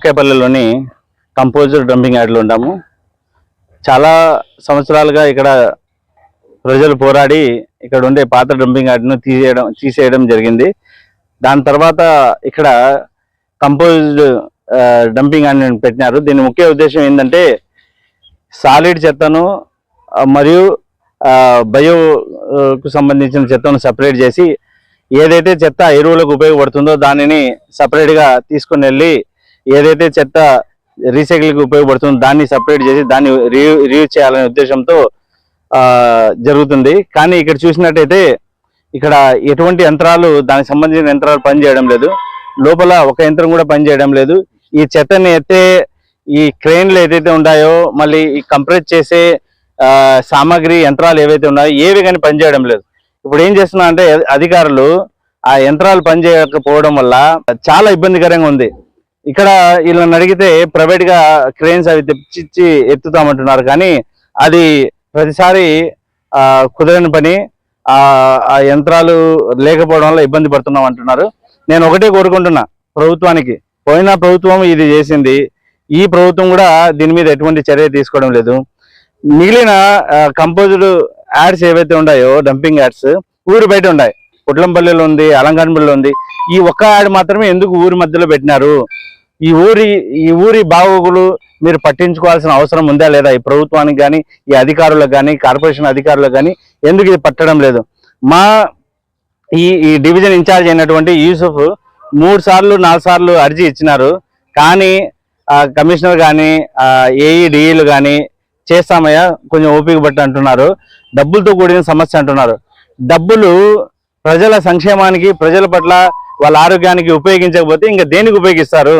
ముక్కేపల్లిలోని composer dumping యార్డ్లో ఉన్నాము చాలా సంవత్సరాలుగా ఇక్కడ ప్రజలు పోరాడి ఇక్కడ ఉండే పాత డంపింగ్ యార్డ్ను తీసేయడం తీసేయడం జరిగింది. దాని తర్వాత ఇక్కడ కంపోజ్డ్ డంపింగ్ యార్డ్ పెట్టినారు. దీని ముఖ్య ఉద్దేశం ఏంటంటే సాలిడ్ చెత్తను మరియు బయోకు సంబంధించిన చెత్తను సపరేట్ చేసి ఏదైతే చెత్త ఎరువులకు ఉపయోగపడుతుందో దానిని సపరేట్గా తీసుకొని వెళ్ళి ఏదైతే చెత్త రీసైకిల్కి ఉపయోగపడుతుందో దాన్ని సపరేట్ చేసి దాన్ని రీ రీయూజ్ చేయాలనే ఉద్దేశంతో ఆ, జరుగుతుంది. కానీ ఇక్కడ చూసినట్టయితే ఇక్కడ ఎటువంటి యంత్రాలు దానికి సంబంధించిన యంత్రాలు పనిచేయడం లేదు. లోపల ఒక యంత్రం కూడా పనిచేయడం లేదు. ఈ చెత్తని అయితే ఈ క్రెయిన్లు ఏదైతే ఉన్నాయో మళ్ళీ ఈ కంప్రెస్ చేసే సామాగ్రి యంత్రాలు ఏవైతే ఉన్నాయో ఏవి కానీ పనిచేయడం లేదు. ఇప్పుడు ఏం చేస్తున్నా అంటే అధికారులు ఆ యంత్రాలు పనిచేయకపోవడం వల్ల చాలా ఇబ్బందికరంగా ఉంది. ఇక్కడ వీళ్ళని అడిగితే ప్రైవేట్గా క్రేన్స్ అవి తెప్పించి ఎత్తుతామంటున్నారు. కానీ అది ప్రతిసారి ఆ, కుదరని పని ఆ యంత్రాలు లేకపోవడం వల్ల ఇబ్బంది పడుతున్నాం అంటున్నారు. నేను ఒకటే కోరుకుంటున్నా ప్రభుత్వానికి. పోయిన ప్రభుత్వం ఇది చేసింది. ఈ ప్రభుత్వం కూడా దీని మీద ఎటువంటి చర్య తీసుకోవడం లేదు. మిగిలిన కంపోజ్డ్ యాడ్స్ ఏవైతే ఉన్నాయో డంపింగ్ యాడ్స్ ఊరు బయట ఉన్నాయి. కుట్లంపల్లిలో ఉంది అలంకానపల్లిలో ఉంది. ఈ ఒక్క యాడ్ మాత్రమే ఎందుకు ఊరి మధ్యలో పెట్టినారు? ఈ ఊరి ఈ ఊరి బాగోగులు మీరు పట్టించుకోవాల్సిన అవసరం ఉందా లేదా? ఈ ప్రభుత్వానికి కానీ ఈ అధికారులకు కానీ కార్పొరేషన్ అధికారులకు కానీ ఎందుకు ఇది పట్టడం లేదు? మా ఈ ఈ డివిజన్ ఇన్ఛార్జ్ అయినటువంటి యూసుఫ్ మూడు సార్లు నాలుగు సార్లు అర్జీ ఇచ్చినారు. కానీ ఆ, కమిషనర్ కానీ ఏఈడిఈలు కానీ చేస్తామయ్యా కొంచెం ఓపిక బట్టి అంటున్నారు. డబ్బులతో కూడిన సమస్య అంటున్నారు. డబ్బులు ప్రజల సంక్షేమానికి ప్రజల పట్ల వాళ్ళ ఆరోగ్యానికి ఉపయోగించకపోతే ఇంకా దేనికి ఉపయోగిస్తారు?